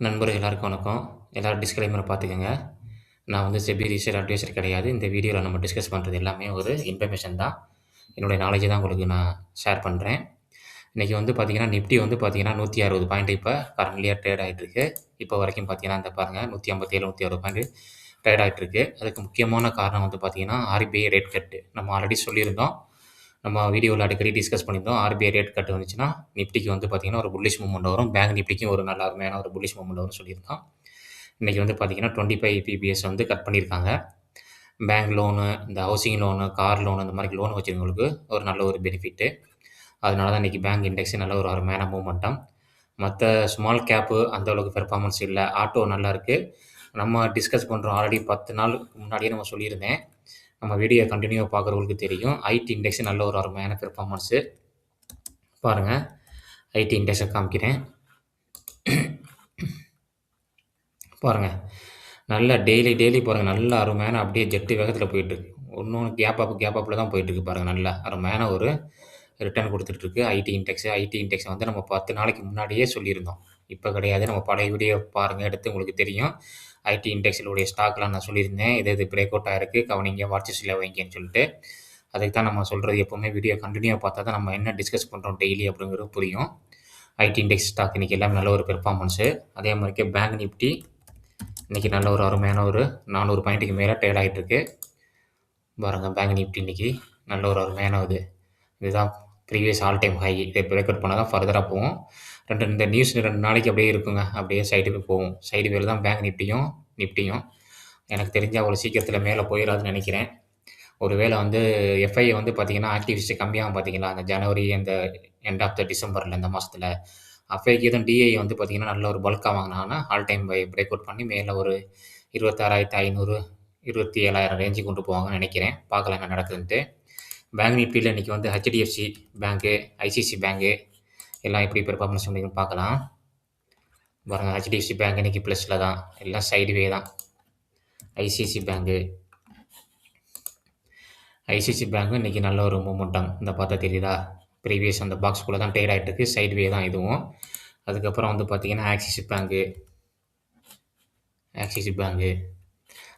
நண்பர்கள் எல்லாருக்கும் வணக்கம். எல்லாரும் டிஸ்கிளைமரை பார்த்துக்கோங்க நான் வந்து செபி ரிஜிஸ்டர்ட் அட்வைசர் கிடையாது. இந்த வீடியோவில் நம்ம டிஸ்கஸ் பண்ணுறது எல்லாமே ஒரு இன்ஃபர்மேஷன் தான். என்னுடைய நாலேஜை தான் உங்களுக்கு நான் ஷேர் பண்ணுறேன் இன்றைக்கி வந்து பார்த்தீங்கன்னா, நிஃப்டி வந்து பார்த்தீங்கன்னா 160 பாயிண்ட் இப்போ கரண்ட்லியாக ட்ரேட் ஆகிட்டுருக்கு இப்போ வரைக்கும் பார்த்தீங்கன்னா, இந்த பாருங்க 157, 160 பாயிண்ட் ட்ரேட் ஆகிட்டுருக்கு அதுக்கு முக்கியமான காரணம் வந்து பார்த்தீங்கன்னா, ஆர்பிஐ ரேட் கட். நம்ம ஆல்ரெடி சொல்லியிருந்தோம். நம்ம வீடியோவில் அடிக்கடி டிஸ்கஸ் பண்ணியிருந்தோம். ஆர்பிஐ ரேட் கட் வந்துச்சுன்னா, நிஃப்டிக்கு வந்து பார்த்தீங்கன்னா, ஒரு புல்லிஷ் மூமெண்ட் வரும். பேங்க் நிஃப்டிக்கும் ஒரு நல்ல அருமையான ஒரு புல்லிஷ் மூமெண்ட் வரும்னு சொல்லியிருந்தோம். இன்றைக்கி வந்து பார்த்தீங்கன்னா, 25 பிபிஎஸ் வந்து கட் பண்ணியிருக்காங்க. பேங்க் லோனு, இந்த ஹவுசிங் லோனு, கார் லோனு இந்த மாதிரி லோன் வச்சுருக்கவங்களுக்கு ஒரு நல்ல ஒரு பெனிஃபிட்டு. அதனால தான் இன்றைக்கி பேங்க் இண்டெக்ஸ் நல்ல ஒரு அருமையான மூவ்மெண்டம். மற்ற ஸ்மால் கேப்பு அந்த அளவுக்கு பெர்ஃபார்மன்ஸ் இல்லை ஆட்டோ நல்லா இருக்குது நம்ம டிஸ்கஸ் பண்ணுறோம் ஆல்ரெடி பத்து நாள் முன்னாடியே நம்ம சொல்லியிருந்தேன். நம்ம வீடியோ கண்டினியூவாக பார்க்குறவங்களுக்கு தெரியும். ஐடி இண்டெக்ஸ் நல்ல ஒரு அருமையான பெர்ஃபார்மன்ஸு. பாருங்கள் ஐடி இண்டெக்ஸை காமிக்கிறேன். பாருங்கள் நல்லா டெய்லி டெய்லி பாருங்கள் நல்ல அருமையான அப்படியே ஜெட்டு வேகத்தில் போயிட்டுருக்கு. ஒண்ணொண்ணு கேப் அப் கேப் அப்பில் தான் போயிட்டுருக்கு பாருங்கள் நல்லா அருமையான ஒரு ரிட்டர்ன் கொடுத்துட்ருக்கு ஐடி இண்டெக்ஸ். ஐடி இண்டெக்ஸ் வந்து நம்ம 10 நாளைக்கு முன்னாடியே சொல்லியிருந்தோம். இப்போ கிடையாது. நம்ம பழைய வீடியோ பாருங்கள் எடுத்து உங்களுக்கு தெரியும். ஐடி இண்டெக்ஸ்லுடைய ஸ்டாக்லாம் நான் சொல்லியிருந்தேன். இது இது பிரேக் அவுட் ஆயிருக்கு. கவனிங்க. வாட்சஸ் லிஸ்ட்ல வைங்கன்னு சொல்லிட்டு. அதுக்கு தான் நம்ம சொல்கிறது எப்போவுமே வீடியோ கண்டினியூவாக பார்த்தா தான் நம்ம என்ன டிஸ்கஸ் பண்ணுறோம் டெய்லி அப்படிங்கிறது புரியும். ஐடி இண்டெக்ஸ் ஸ்டாக் இன்றைக்கி எல்லாமே நல்ல ஒரு பெர்ஃபார்மன்ஸு. அதே மாதிரிக்கே பேங்க் நிஃப்டி இன்னைக்கு நல்ல ஒரு அருமையான ஒரு 400 பாயிண்ட்டுக்கு மேலே ட்ரேட் ஆகிட்டுருக்கு பாருங்க பேங்க் நிஃப்டி இன்னைக்கு நல்ல ஒரு அருமையான இது. இதுதான் ப்ரீவியஸ் ஆல் டைம் ஹை. இதை பிரேக் அவுட் பண்ணால் தான் ஃபர்தராக போகும். ரெண்டு இந்த நியூஸ் ரெண்டு நாளைக்கு அப்படியே இருக்குங்க. அப்படியே சைடுக்கு போகும். சைடு வேல தான் பேங்க் நிஃப்டியும், நிஃப்டியும். எனக்கு தெரிஞ்ச அவ்வளோ சீக்கிரத்தில் மேலே போயிடாதுன்னு நினைக்கிறேன் ஒரு வேளை வந்து எஃப்ஐ வந்து பார்த்தீங்கன்னா, ஆக்டிவிஸ்ட் கம்மியாகும் பார்த்தீங்களா? அந்த ஜனவரி அந்த எண்ட் ஆஃப் த டிசம்பரில் இந்த மாதத்தில் எஃப்ஐக்கு எதுவும் டிஐ வந்து பார்த்தீங்கன்னா, நல்ல ஒரு பல்காக வாங்கினாங்கன்னா all time buy break out பண்ணி மேலே ஒரு 26,500, 27,000 ரேஞ்சுக்கு கொண்டு போவாங்கன்னு நினைக்கிறேன் பார்க்கலாம் என்ன நடக்குதுன்ட்டு. பேங்க் நிஃப்டியில் இன்றைக்கி வந்து ஹெச்டிஎஃப்சி பேங்க்கு, ஐசிசி பேங்க்கு எல்லாம் எப்படி பெர்ஃபார்மன்ஸ் பண்ணிக்கணும் பார்க்கலாம். பாருங்கள் ஹெச்டிஎஃப்சி பேங்க் இன்றைக்கி ப்ளஸில் தான். எல்லாம் சைடுவே தான். ஐசிஐசி பேங்க்கு. ஐசிஐசி பேங்க்கும் இன்றைக்கி நல்ல ஒரு மூமெண்டம் இந்த பார்த்தா தெரியுதா? ப்ரீவியஸ் அந்த பாக்ஸ்குள்ள தான் ட்ரேட் ஆகிட்டு இருக்கு. சைடுவே தான் இதுவும். அதுக்கப்புறம் வந்து பார்த்தீங்கன்னா, ஆக்சிஸ் பேங்க்கு. ஆக்சிஸ் பேங்க்கு.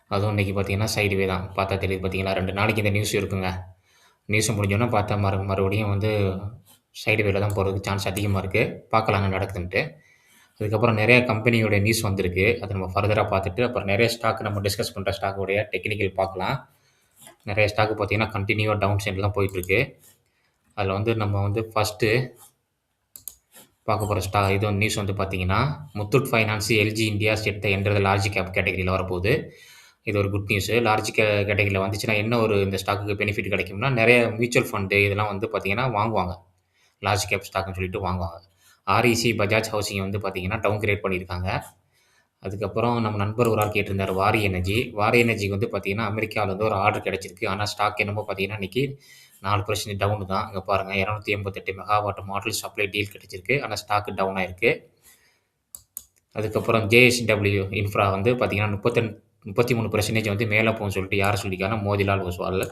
அதுவும் இன்னைக்கு பார்த்தீங்கன்னா, சைடுவே தான். பார்த்தா தெரியுது பார்த்திங்கன்னா ரெண்டு நாளைக்கு இந்த நியூஸ் இருக்குங்க. நியூஸ் முடிஞ்சோன்னா பார்த்தா மறு மறுபடியும் வந்து சைடு வேலை தான் போகிறதுக்கு சான்ஸ் அதிகமாக இருக்குது பார்க்கலாம் என்ன நடக்குதுன்ட்டு. அதுக்கப்புறம் நிறைய கம்பெனியோட நியூஸ் வந்திருக்கு. அதை நம்ம ஃபர்தராக பார்த்துட்டு, அப்புறம் நிறைய ஸ்டாக் நம்ம டிஸ்கஸ் பண்ணுற ஸ்டாக்கோடைய டெக்னிக்கல் பார்க்கலாம். நிறைய ஸ்டாக் பார்த்தீங்கன்னா, கண்டினியூவாக டவுன் சைடில் தான் போயிட்டுருக்கு. அதில் வந்து நம்ம வந்து ஃபர்ஸ்ட்டு பார்க்க போகிற ஸ்டா இது வந்து நியூஸ் வந்து பார்த்தீங்கன்னா, Muthoot finance, LG India set என்றது லார்ஜ் கேப் கேட்டகரியில் வரப்போகுது. இது ஒரு குட் நியூஸு. லார்ஜ் கே கேட்டகரியில் வந்துச்சுன்னா என்ன ஒரு இந்த ஸ்டாக்குக்கு பெனிஃபிட் கிடைக்கும்னா, நிறைய மியூச்சுவல் ஃபண்டு இதெல்லாம் வந்து பார்த்தீங்கன்னா வாங்குவாங்க. லார்ஜ் கேப் ஸ்டாக்னு சொல்லிட்டு வாங்குவாங்க. ஆர்இசி, பஜாஜ் ஹவுசிங் வந்து பார்த்திங்கன்னா டவுன் கிரேட் பண்ணியிருக்காங்க. அதுக்கப்புறம் நம்ம நண்பர் ஒரு ஆள் கேட்டிருந்தார் வாரி எனர்ஜி. வாரி எனர்ஜிக்கு வந்து பார்த்திங்கன்னா அமெரிக்காவில் வந்து ஒரு ஆர்டர் கிடச்சிருக்கு ஆனால் ஸ்டாக் என்னமோ பார்த்தீங்கன்னா, இன்னைக்கு 4% டவுன் தான். இங்க பாருங்க 288 மெகாவாட் மாடல் சப்ளை டீல் கிடச்சிருக்கு ஆனால் ஸ்டாக் டவுன் ஆயிருக்கு. அதுக்கப்புறம் ஜேஎஸ்டபிள்யூ இன்ஃப்ரா வந்து பார்த்திங்கன்னா முப்பத்தெண் முப்பத்தி மூணு பர்சன்டேஜ் வந்து மேலே போகும்னு சொல்லிட்டு யார் சொல்லியிருக்காங்கன்னா, மோதிலால் ஒஸ்வால்.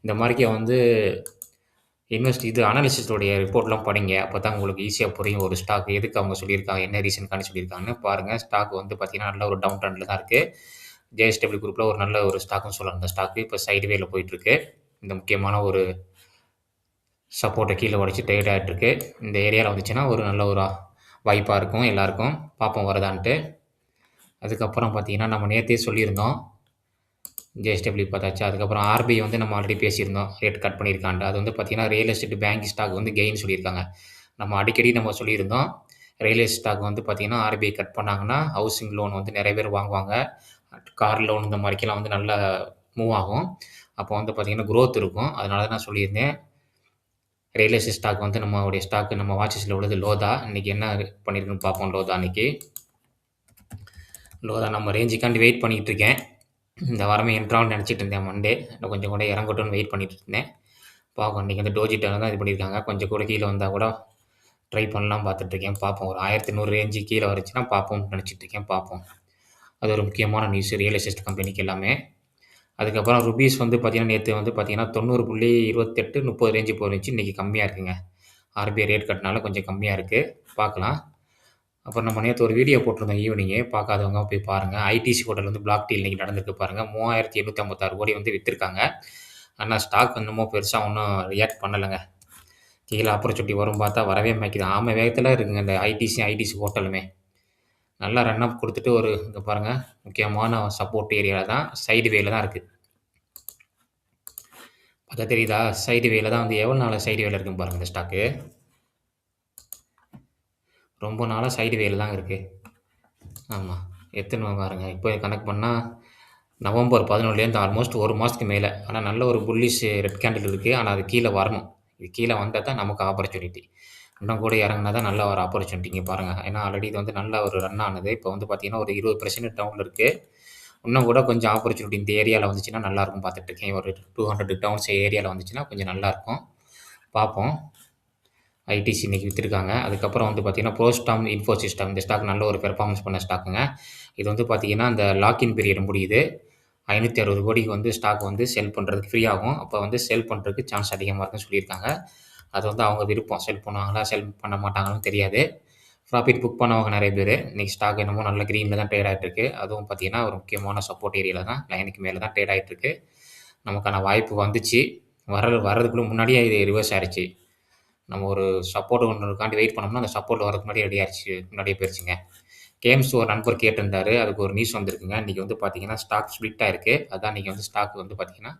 இந்த மாரிக்க வந்து இன்வெஸ்ட் இது அனாலிசிஸோடைய ரிப்போர்ட்லாம் படிங்க. அப்போ தான் உங்களுக்கு ஈஸியாக புரியும். ஒரு ஸ்டாக் எதுக்கு அவங்க சொல்லியிருக்காங்க, என்ன ரீசன்க்காண்டி சொல்லியிருக்காங்கன்னு பாருங்கள் ஸ்டாக் வந்து பார்த்தீங்கன்னா, நல்ல ஒரு டவுன் ட்ரெண்டில் தான் இருக்குது ஜேஎஸ்டபிள்யூ குரூப்பில் ஒரு நல்ல ஒரு ஸ்டாக்னு சொல்லலாம். அந்த ஸ்டாக்கு இப்போ சைடுவேல போயிட்டுருக்கு. இந்த முக்கியமான ஒரு சப்போர்ட்டை கீழே உடச்சி ட்ரேட் ஆகிட்டுருக்கு இந்த ஏரியாவில் வந்துச்சுன்னா, ஒரு நல்ல ஒரு வாய்ப்பாக இருக்கும் எல்லாருக்கும். பார்ப்போம் வரதான்ட்டு அதுக்கப்புறம் பார்த்தீங்கன்னா, நம்ம நேர்த்தையே சொல்லியிருந்தோம். ஜேஎஸ்டபிள்யூ பார்த்தாச்சு. அதுக்கப்புறம் ஆர்பிஐ வந்து நம்ம ஆல்ரெடி பேசியிருந்தோம். ரேட் கட் பண்ணியிருக்கான்ட்டு. அது வந்து பார்த்தீங்கன்னா, ரியல் எஸ்டேட் பேங்க் ஸ்டாக் வந்து கெயின் சொல்லியிருக்காங்க. நம்ம அடிக்கடி நம்ம சொல்லியிருந்தோம். ரியல் எஸ்டேட் ஸ்டாக் வந்து பார்த்திங்கன்னா ஆர்பிஐ கட் பண்ணாங்கன்னா, ஹவுசிங் லோன் வந்து நிறைய பேர் வாங்குவாங்க. கார் லோன் இந்த மாதிரிக்கெல்லாம் வந்து நல்லா மூவ் ஆகும். அப்போ வந்து பார்த்திங்கன்னா க்ரோத் இருக்கும். அதனால தான் நான் சொல்லியிருந்தேன். ரியல் எஸ்டேட் ஸ்டாக் வந்து நம்மளுடைய ஸ்டாக்கு நம்ம வாட்சஸில் உள்ளது லோதா. இன்றைக்கி என்ன பண்ணியிருக்குன்னு பார்ப்போம் லோதா இன்னைக்கு. லோதா நம்ம ரேஞ்சுக்காண்டி வெயிட் பண்ணிகிட்ருக்கேன் இருக்கேன். இந்த வாரமே என்ட்ராகும்னு நினச்சிட்டு இருந்தேன் மண்டே. இன்னும் கொஞ்சம் கூட இறங்கட்டும்னு வெயிட் பண்ணிட்டு இருந்தேன். பார்க்கும் இன்றைக்கி வந்து டோஜிட்டாக தான் இது பண்ணியிருக்காங்க. கொஞ்சம் கூட கீழே வந்தால் கூட ட்ரை பண்ணலாம் பார்த்துட்ருக்கேன் பார்ப்போம். ஒரு 1100 ரேஞ்சு கீழே வந்துச்சுன்னா பார்ப்போம்னு நினச்சிட்ருக்கேன் இருக்கேன். பார்ப்போம். அது ஒரு முக்கியமான நியூஸ் ரியல் எஸ்டேட் கம்பெனிக்கு எல்லாமே. அதுக்கப்புறம் ருபீஸ் வந்து பார்த்தீங்கன்னா, நேற்று வந்து பார்த்தீங்கன்னா 90.28, 30 ரேஞ்சு போயிருந்துச்சு. இன்னைக்கு கம்மியாக இருக்குங்க. ஆர்பிஐ ரேட் கட்டினால கொஞ்சம் கம்மியாக இருக்குது பார்க்கலாம். அப்புறம் நம்ம நேற்று ஒரு வீடியோ போட்டிருந்தோம் ஈவினிங்கே பார்க்காதவங்க போய் பாருங்கள் ஐடிசி ஹோட்டல் வந்து பிளாக் டீல் இன்றைக்கி நடந்திருக்கு பாருங்கள் மூவாயிரத்தி எண்ணூற்றி ஐம்பத்தாறு கோடி வந்து விற்றுருக்காங்க ஆனால் ஸ்டாக் இன்னமும் பெருசாக ஒன்றும் ரியாக்ட் பண்ணலைங்க. கீழே ஆப்பர்ச்சுனிட்டி வரும் பார்த்தா வரவே மாய்க்குது ஆமை வேகத்தில் இருக்குங்க இந்த ஐடிசி ஐடிசி ஹோட்டலுமே. நல்லா ரன் அப் கொடுத்துட்டு ஒரு இங்கே பாருங்கள் முக்கியமான சப்போர்ட் ஏரியாவில் தான் சைடு வேல தான் இருக்குது பார்த்தா தெரியுதா? சைடு வேல தான் வந்து எவ்வளோ நாள் சைடு வேலை இருக்குன்னு பாருங்கள் இந்த ஸ்டாக்கு ரொம்ப நாளாக சைடு வேல் தான் இருக்குது ஆமாம் எத்தனை பாருங்க. இப்போ கணக்கு பண்ணால் நவம்பர் பதினொன்றுலேருந்து ஆல்மோஸ்ட் ஒரு மாதத்துக்கு மேலே. ஆனால் நல்ல ஒரு புல்லிஷ் ரெட் கேண்டில் இருக்குது ஆனால் அது கீழே வரணும். இது கீழே வந்தால் தான் நமக்கு ஆப்பர்ச்சுனிட்டி இன்னும் கூட இறங்கினா தான் நல்ல ஒரு ஆப்பர்ச்சுனிட்டிங்க பாருங்கள் ஏன்னா ஆல்ரெடி இது வந்து நல்ல ஒரு ரன் ஆனது. இப்போ வந்து பார்த்தீங்கன்னா ஒரு இருபது பர்சன்ட் டவுனில் இருக்குது இன்னும் கூட கொஞ்சம் ஆப்பர்ச்சுனிட்டி இந்த ஏரியாவில் வந்துச்சுன்னா நல்லாயிருக்கும் பார்த்துட்ருக்கேன் ஒரு டூ ஹண்ட்ரட் டவுன்ஸ் ஏரியாவில் வந்துச்சுன்னா கொஞ்சம் நல்லாயிருக்கும் பார்ப்போம் ஐடிசி இன்றைக்கி விற்றுருக்காங்க அதுக்கப்புறம் வந்து பார்த்தீங்கன்னா ப்ரோஸ்டாம் இன்ஃபோ சிஸ்டம் இந்த ஸ்டாக் நல்ல ஒரு பெர்ஃபார்மன்ஸ் பண்ண ஸ்டாக்குங்க இது வந்து பார்த்தீங்கன்னா அந்த லாக்இன் பீரியட் முடியுது. ஐநூற்றி அறுபது கோடிக்கு வந்து ஸ்டாக் வந்து செல் பண்ணுறதுக்கு ஃப்ரீ ஆகும். அப்போ வந்து செல் பண்ணுறதுக்கு சான்ஸ் அதிகமாக இருக்குன்னு சொல்லியிருக்காங்க. அது வந்து அவங்க விருப்பம். செல் பண்ணுவாங்களா செல் பண்ண மாட்டாங்கன்னு தெரியாது. ப்ராஃபிட் புக் பண்ணவங்க நிறைய பேர். இன்றைக்கி ஸ்டாக் என்னமோ நல்ல க்ரீனில் தான் ட்ரேட் ஆகிட்டுருக்கு அதுவும் பார்த்தீங்கன்னா ஒரு முக்கியமான சப்போர்ட் ஏரியாவில் தான் லைனுக்கு மேலே தான் ட்ரேட் ஆகிட்டுருக்கு நமக்கான வாய்ப்பு வந்துச்சு. வர வர்றதுக்குள்ள முன்னாடியே இது ரிவர்ஸ் ஆயிடுச்சு நம்ம ஒரு சப்போர்ட் ஒன்றுக்காண்டி வெயிட் பண்ணோம்னா அந்த சப்போர்ட் வரதுக்கு முன்னாடி ரெடி ஆயிடுச்சு. முன்னாடியே போயிடுச்சுங்க கேம்ஸ் ஒரு நண்பர் கேட்டிருந்தாரு. அதுக்கு ஒரு நியூஸ் வந்திருக்குங்க. இன்றைக்கி வந்து பார்த்தீங்கன்னா ஸ்டாக் ஸ்பிளிட்டாக இருக்குது அதான் இன்றைக்கி வந்து ஸ்டாக் வந்து பார்த்தீங்கன்னா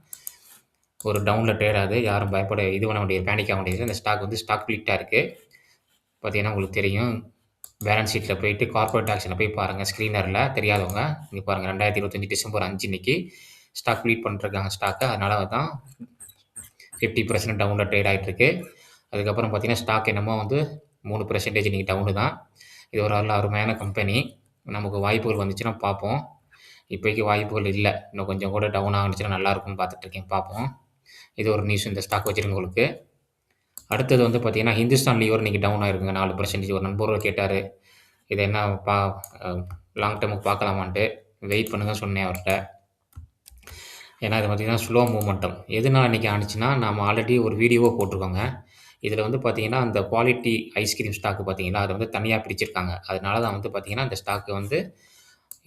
ஒரு டவுனில் ட்ரேட் ஆகுது. யாரும் பயப்பட இது பண்ண முடியாது பேனிக் ஆக முடியாது அந்த ஸ்டாக் வந்து ஸ்டாக் ஸ்பிளிட்டாக இருக்குது பார்த்தீங்கன்னா உங்களுக்கு தெரியும். பேலன்ஸ் ஷீட்டில் போயிட்டு கார்பரேட் ஆக்ஷனில் போய் பாருங்கள் ஸ்க்ரீனரில் தெரியாதவங்க இங்கே பாருங்கள் ரெண்டாயிரத்தி இருபத்தஞ்சி டிசம்பர் அஞ்சு இன்னைக்கு ஸ்டாக் ப்ளீட் பண்ணிருக்காங்க ஸ்டாக்கு அதனால தான் ஃபிஃப்டி பர்சன்ட் டவுனில் ட்ரேட் ஆகிட்டுருக்கு அதுக்கப்புறம் பார்த்தீங்கன்னா ஸ்டாக் என்னமோ வந்து மூணு பர்சன்டேஜ் இன்றைக்கி டவுனு தான். இது ஒரு நல்ல அருமையான கம்பெனி நமக்கு வாய்ப்புகள் வந்துச்சுன்னா பார்ப்போம். இப்போதைக்கு வாய்ப்புகள் இல்லை. இன்னும் கொஞ்சம் கூட டவுன் ஆகுச்சுன்னா நல்லா இருக்கும்னு பார்த்துட்ருக்கேன் பார்ப்போம். இது ஒரு நியூஸ் இந்த ஸ்டாக் வச்சுருங்க உங்களுக்கு அடுத்தது வந்து பார்த்தீங்கன்னா ஹிந்துஸ்தான் லீவர் இன்றைக்கி டவுன் ஆகிருக்குங்க நாலு பர்சன்டேஜ் ஒரு நண்பர்கள் கேட்டார். இது என்ன பா லாங் டேர்முக்கு பார்க்கலாமான்ட்டு. வெயிட் பண்ணுங்க சொன்னேன் அவர்கிட்ட. ஏன்னா இது பார்த்தீங்கன்னா ஸ்லோ மூமெண்டம் எதனால் இன்றைக்கி ஆனிச்சுன்னா நம்ம ஆல்ரெடி ஒரு வீடியோவோ போட்டிருக்கோங்க. இதில் வந்து பார்த்தீங்கன்னா அந்த குவாலிட்டி ஐஸ்கிரீம் ஸ்டாக்கு பார்த்தீங்கன்னா அதை வந்து தனியாக பிரிச்சிருக்காங்க. அதனால தான் வந்து பார்த்தீங்கன்னா அந்த ஸ்டாக்கு வந்து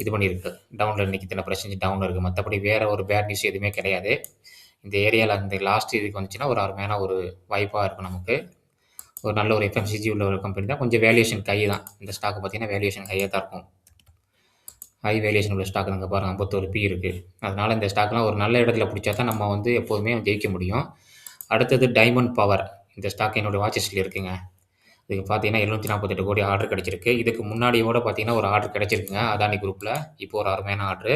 இது பண்ணியிருக்கு. டவுனில் இன்றைக்கி இத்தனை பர்சன்டேஜ் டவுன் இருக்குது மற்றபடி வேறு ஒரு பேட் நியூஸ் எதுவுமே கிடையாது. இந்த ஏரியாவில் அந்த லாஸ்ட் இதுக்கு வந்துச்சுன்னா ஒரு அருமையான ஒரு வாய்ப்பாக இருக்கும் நமக்கு. ஒரு நல்ல ஒரு எஃப்எம்சிஜி உள்ள ஒரு கம்பெனி தான். கொஞ்சம் வேல்யூஷன் கை தான். இந்த ஸ்டாக்கு பார்த்தீங்கன்னா வேல்யூஷன் கையாக தான் இருக்கும். ஹை வேல்யூஷன் உள்ள ஸ்டாக் அங்கே பாருங்கள் ஐம்பத்தோரு பி இருக்குது அதனால் இந்த ஸ்டாக்லாம் ஒரு நல்ல இடத்துல பிடிச்சா தான் நம்ம வந்து எப்போதுமே ஜெயிக்க முடியும். அடுத்தது டைமண்ட் பவர் இந்த ஸ்டாக் என்னோடய வாட்சஸில் இருக்குங்க. இதுக்கு பார்த்தீங்கன்னா எழுநூற்றி நாற்பத்தெட்டு கோடி ஆர்டர் கிடச்சிருக்கு. இதுக்கு முன்னாடியோட பார்த்தீங்கன்னா ஒரு ஆர்டர் கிடச்சிருக்குங்க. அதானி குரூப்பில் இப்போ ஒரு அருமையான ஆர்டரு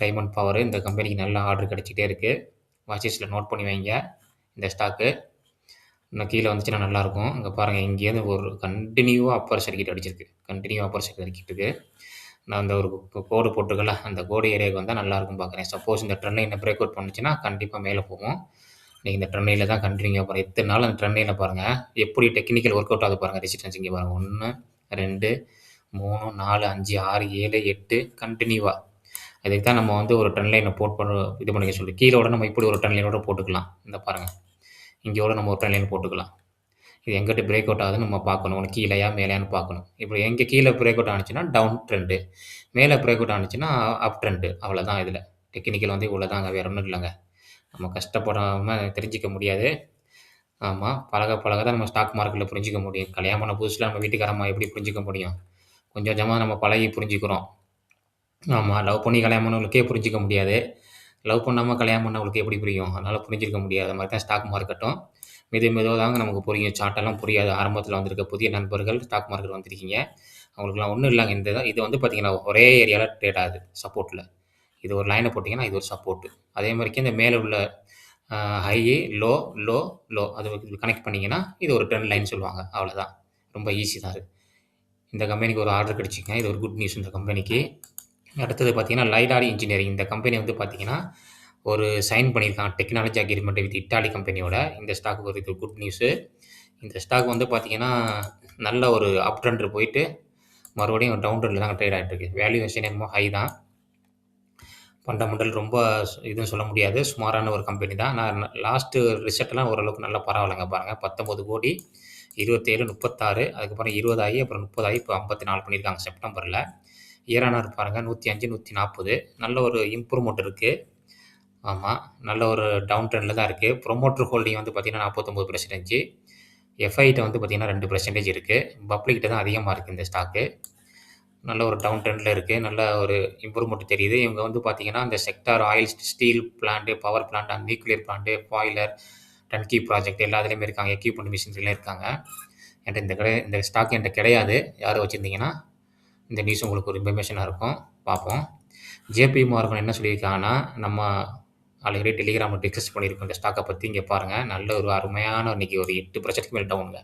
டைமண்ட் பவர் இந்த கம்பெனிக்கு நல்ல ஆர்டர் கிடச்சிட்டே இருக்குது வாட்சஸில் நோட் பண்ணி வைங்க. இந்த ஸ்டாக்கு இன்னும் கீழே வந்துச்சுன்னா நல்லாயிருக்கும். இங்கே பாருங்கள் இங்கேருந்து ஒரு கண்டினியூவாக அப்பர் சர்க்கிட் அடிச்சிருக்கு. கண்டினியூ அப்பர் சர்க்கிட் அடிக்கிட்டு நான் அந்த ஒரு கோடு போட்டிருக்கல அந்த கோடு ஏரியாவுக்கு வந்தால் நல்லாயிருக்கும் பார்க்குறேன் சப்போஸ் இந்த ட்ரெண்ட் என்ன பிரேக் அவுட் பண்ணுச்சுன்னா கண்டிப்பாக மேலே போகும். நீங்கள் இந்த ட்ரெண்டையில் தான் கண்டினியூ பாருங்கள் எத்தனை நாள் அந்த ட்ரெண்டையில் பாருங்கள் எப்படி டெக்னிக்கல் ஒர்க் அவுட் ஆகுது பாருங்கள் ரெசிஸ்டன்ஸ் இங்கே பாருங்கள் ஒன்று ரெண்டு மூணு நாலு அஞ்சு ஆறு ஏழு எட்டு கண்டினியூவாக அதுக்கு தான் நம்ம வந்து ஒரு ட்ரெண்ட் லைனை போட் பண்ண இது பண்ணிக்க சொல்லி கீழோட நம்ம இப்படி ஒரு ட்ரெண்ட் லைனோட போட்டுக்கலாம். இந்த பாருங்கள் இங்கேயோட நம்ம ஒரு ட்ரெண்ட் லைன் போட்டுக்கலாம். இது எங்கிட்ட பிரேக் அவுட் ஆகுதுன்னு நம்ம பார்க்கணும். ஒன்று கீழேயா மேலேயான்னு பார்க்கணும். இப்போ எங்கே கீழே பிரேக் அவுட் ஆனிச்சுன்னா டவுன் ட்ரெண்டு மேலே பிரேக் அவுட் ஆனிச்சுன்னா அப் ட்ரெண்டு அவ்வளோதான் இதில். டெக்னிக்கல் வந்து இவ்வளோதாங்க வேறு ஒன்றும் இல்லைங்க. நம்ம கஷ்டப்படாமல் தெரிஞ்சிக்க முடியாது. ஆமாம் பழக பழக தான் நம்ம ஸ்டாக் மார்க்கெட்டில் புரிஞ்சிக்க முடியும். கல்யாணம் பண்ண புதுசில் நம்ம வீட்டுக்காரம்மா எப்படி புரிஞ்சிக்க முடியும்? கொஞ்சம் கொஞ்சமாக நம்ம பழகி புரிஞ்சுக்கிறோம். ஆமாம் லவ் பண்ணி கல்யாணம் பண்ணவங்களுக்கே புரிஞ்சிக்க முடியாது. லவ் பண்ணாமல் கல்யாணம் பண்ணவங்களுக்கு எப்படி புரியும்? அதனால் புரிஞ்சிருக்க முடியாது அது மாதிரி தான் ஸ்டாக் மார்க்கெட்டும் மெது மெதுவாக தாங்க நமக்கு புரியும். சார்ட்டெல்லாம் புரியாது. ஆரம்பத்தில் வந்திருக்க புதிய நண்பர்கள் ஸ்டாக் மார்க்கெட் வந்திருக்கீங்க. அவங்களுக்குலாம் ஒன்றும் இல்லைங்க. இந்த இது வந்து பார்த்திங்கன்னா ஒரே ஏரியாவில் ட்ரேட் ஆகுது. சப்போர்ட்டில் இது ஒரு லைனை போட்டிங்கன்னா இது ஒரு சப்போர்ட்டு அதே மாதிரிக்கு இந்த மேலே உள்ள ஹை லோ லோ லோ அது கனெக்ட் பண்ணிங்கன்னா இது ஒரு ட்ரெண்ட் லைன் சொல்லுவாங்க. அவ்வளோதான் ரொம்ப ஈஸி தான் அது. இந்த கம்பெனிக்கு ஒரு ஆர்டர் கிடச்சிங்க. இது ஒரு குட் நியூஸ் இந்த கம்பெனிக்கு அடுத்தது பார்த்தீங்கன்னா லைடாரி இன்ஜினியரிங் இந்த கம்பெனி வந்து பார்த்தீங்கன்னா ஒரு சைன் பண்ணியிருக்காங்க. டெக்னாலஜி அக்ரிமெண்ட் வித் இட்டாலி கம்பெனியோட இந்த ஸ்டாக்கு ஒரு இது குட் நியூஸு இந்த ஸ்டாக் வந்து பார்த்தீங்கன்னா நல்ல ஒரு அப் ட்ரெண்ட் போயிட்டு மறுபடியும் டவுன் ட்ரெண்டில் தான் ட்ரேட் ஆகிட்டு இருக்கு. வேல்யூவேஷன் என்னமோ ஹை தான். ஃபண்டமெண்டல் ரொம்ப இதுன்னு சொல்ல முடியாது. சுமாரான ஒரு கம்பெனி தான். நான் லாஸ்ட்டு ரிசல்ட்லாம் ஓரளவுக்கு நல்லா பரவாயில்லைங்க பாருங்கள் பத்தொம்பது கோடி இருபத்தேழு முப்பத்தாறு அதுக்கப்புறம் இருபதாகி அப்புறம் முப்பதாகி இப்போ ஐம்பத்தி நாலு பண்ணியிருக்காங்க செப்டம்பரில். ஈரானார் பாருங்கள் நூற்றி அஞ்சு நூற்றி நாற்பது நல்ல ஒரு இம்ப்ரூவ்மெண்ட் இருக்குது ஆமாம் நல்ல ஒரு டவுன் ட்ரெண்டில் தான் இருக்குது ப்ரொமோட்டர் ஹோல்டிங் வந்து பார்த்திங்கன்னா நாற்பத்தொம்பது பர்சன்டேஜ் எஃப்ஐட்ட வந்து பார்த்திங்கன்னா ரெண்டு பர்சன்டேஜ் இருக்குது பப்ளிக்கிட்ட தான் அதிகமாக இருக்குது இந்த ஸ்டாக்கு நல்ல ஒரு டவுன் ட்ரெண்டில் இருக்குது நல்ல ஒரு இம்ப்ரூவ்மெண்ட் தெரியுது. இவங்க வந்து பார்த்திங்கன்னா அந்த sector oil steel plant power plant and nuclear plant boiler turnkey project எல்லாத்துலேயுமே இருக்காங்க. எக்யூப்மெண்ட் மிஷின்ஸ்லாம் இருக்காங்க. என்கிட்ட இந்த கடை இந்த ஸ்டாக் என்கிட்ட கிடையாது. யாரும் வச்சுருந்தீங்கன்னா இந்த நியூஸ் உங்களுக்கு ஒரு இன்ஃபர்மேஷனாக இருக்கும். பார்ப்போம் ஜேபி மார்கன் என்ன சொல்லியிருக்காங்கன்னா நம்ம ஆல்ரெடி டெலிகிராமில் டிஸ்கஸ் பண்ணியிருக்கோம் இந்த ஸ்டாக்கை பற்றி இங்கே பாருங்கள் நல்ல ஒரு அருமையான இன்றைக்கி ஒரு எட்டு பர்சன்ட்க்கு மேல் டவுனுங்க